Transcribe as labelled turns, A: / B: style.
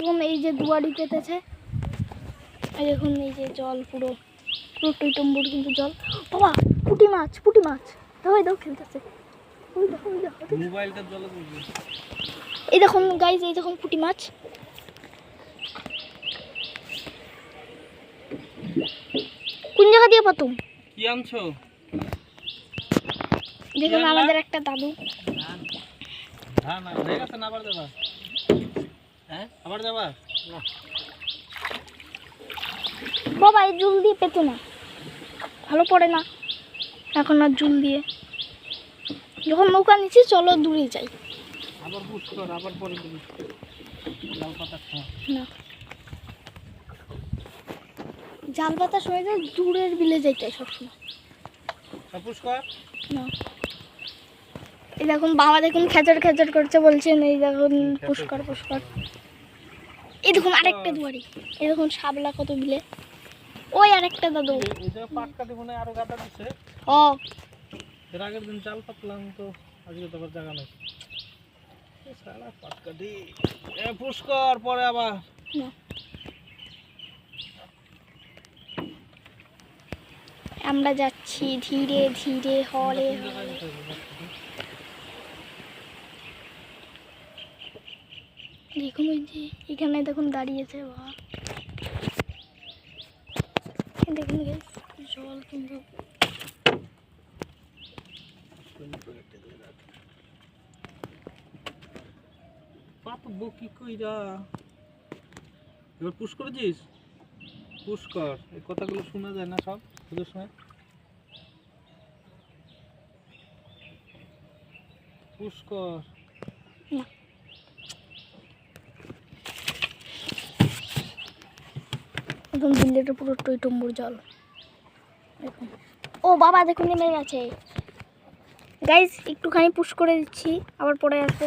A: দেখুন এই যে দুয়ারি পেতেছে এই দেখুন এই যে জল পুরো পুরো টইটম্বুর কিন্তু জল। বাবা পুঁটি মাছ পুঁটি মাছ। দাও দাও খেলতেছে।
B: দিবি
A: এই দেখুন গাইজ এই দেখুন পুঁটি মাছ। কোন জায়গা দিয়ে পাতুম?
B: কি আনছো?
A: দেখুন আমাদের একটা দাদু।
B: না হয়ে গেছে না আবার যাবা হ্যাঁ আবার যাবা? না
A: বাবা এই জুল দিয়ে পেতো না। ভালো পড়ে না। এখন আর জুল দিয়ে। যখন নৌকা নিচ্ছি চলো দূরে যাই।
B: আবার কর আবার পরে দিবি লাল পাতা খা।
A: না। জাল পাতার সময় তো দূরের বিলে যাইতে সবসময়।
B: পুশ কর।
A: না। এই দেখুন বাবা দেখুন খেচর খেচর করছে বলছেন এই দেখুন পুষ্কর পুষ্কর। এই দেখুন আরেকটা দুয়ারি দেখুন শাবলা কত বিলে ওই আরেকটা দাদু।
B: এই- যে পাটকা দিব না আরও গাদা দিচ্ছে
A: ও।
B: এর আগের দিন চাল পাতলাম তো আজকে তো আবার জায়গা নেই। সারা পাটকা দি। এ পুশ কর পরে আবার।
A: আমরা যাচ্ছি ধীরে ধীরে হরে হরে দেখুন ওই যে এখানে দেখুন দাঁড়িয়েছে বাবা দেখুন জল কিন্তু।
B: পাতবো কি কইরা? এবার পুশ করেছিস? পুশ কর। এই কথাগুলো শোনা যায় না সব শুধু সময় পুশ কর।
A: একদম বিল্লেটের পুরো টইটম্বুর জল। দেখুন ও বাবা, দেখুন, নেমে গেছে। গাইজ একটুখানি পুশ করে দিচ্ছি, আবার পরে আসব।